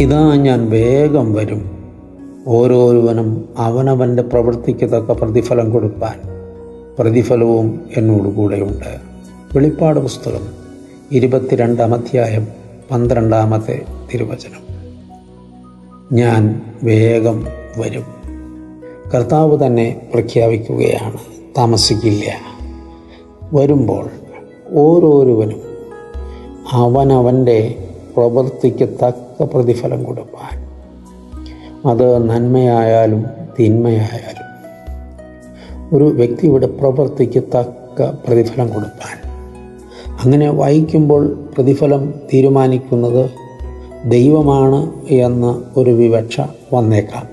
ഇതാ ഞാൻ വേഗം വരും. ഓരോരുവനും അവനവന്റെ പ്രവൃത്തിക്ക് തക്ക പ്രതിഫലം കൊടുപ്പാൻ. പ്രതിഫലവും എന്നോട് കൂടെയുണ്ട്. വെളിപ്പാട് പുസ്തകം ഇരുപത്തിരണ്ടാം അധ്യായം പന്ത്രണ്ടാമത്തെ തിരുവചനം. ഞാൻ വേഗം വരും. കർത്താവ് തന്നെ പ്രഖ്യാപിക്കുകയാണ് താമസിക്കില്ല. വരുമ്പോൾ ഓരോരുവനും അവനവന്റെ പ്രവൃത്തിക്ക് തക്ക പ്രതിഫലം കൊടുപ്പാൻ. അത് നന്മയായാലും തിന്മയായാലും ഒരു വ്യക്തിയുടെ പ്രവൃത്തിക്ക് തക്ക പ്രതിഫലം കൊടുപ്പാൻ. അങ്ങനെ വായിക്കുമ്പോൾ പ്രതിഫലം തീരുമാനിക്കുന്നത് ദൈവമാണ് എന്ന ഒരു വിവക്ഷ വന്നേക്കാം.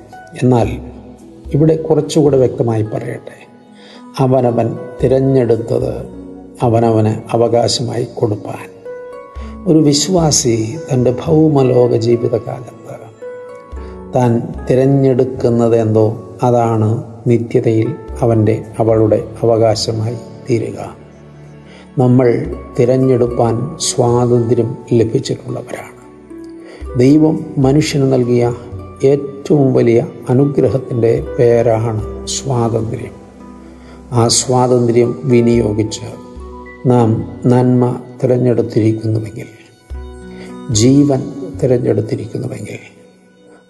എന്നാൽ ഇവിടെ കുറച്ചുകൂടെ വ്യക്തമായി പറയട്ടെ. അവനവൻ തിരഞ്ഞെടുത്തത് അവനവന് അവകാശമായി കൊടുപ്പാൻ. ഒരു വിശ്വാസി തന്റെ ഭൗമലോക ജീവിതകാലത്ത് താൻ തിരഞ്ഞെടുക്കുന്നത് എന്തോ അതാണ് നിത്യതയിൽ അവന്റെ അവളുടെ അവകാശമായി തീരുക. നമ്മൾ തിരഞ്ഞെടുപ്പാൻ സ്വാതന്ത്ര്യം ലഭിച്ചിട്ടുള്ളവരാണ്. ദൈവം മനുഷ്യന് നൽകിയ ഏറ്റവും വലിയ അനുഗ്രഹത്തിന്റെ പേരാണ് സ്വാതന്ത്ര്യം. ആ സ്വാതന്ത്ര്യം വിനിയോഗിച്ച് നാം നന്മ തിരഞ്ഞെടുത്തിരിക്കുന്നുവെങ്കിൽ ജീവൻ തിരഞ്ഞെടുത്തിരിക്കുന്നുവെങ്കിൽ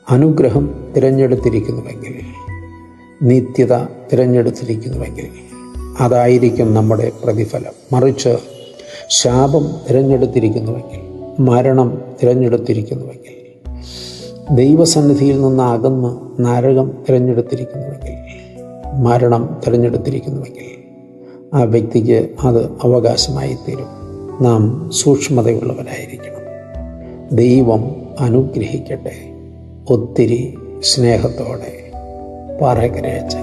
അനുഗ്രഹം തിരഞ്ഞെടുത്തിരിക്കുന്നുവെങ്കിൽ നിത്യത തിരഞ്ഞെടുത്തിരിക്കുന്നുവെങ്കിൽ അതായിരിക്കും നമ്മുടെ പ്രതിഫലം. മറിച്ച് ശാപം തിരഞ്ഞെടുത്തിരിക്കുന്നുവെങ്കിൽ മരണം തിരഞ്ഞെടുത്തിരിക്കുന്നുവെങ്കിൽ ദൈവസന്നിധിയിൽ നിന്ന് അകന്ന് നരകം തിരഞ്ഞെടുത്തിരിക്കുന്നുവെങ്കിൽ മരണം തിരഞ്ഞെടുത്തിരിക്കുന്നുവെങ്കിൽ ആ വ്യക്തിക്ക് അത് അവകാശമായി തീരും നാം സൂക്ഷ്മതയുള്ളവരായിരിക്കണം. ദൈവം അനുഗ്രഹിക്കട്ടെ. ഒത്തിരി സ്നേഹത്തോടെ. പാറകരയച്ചൻ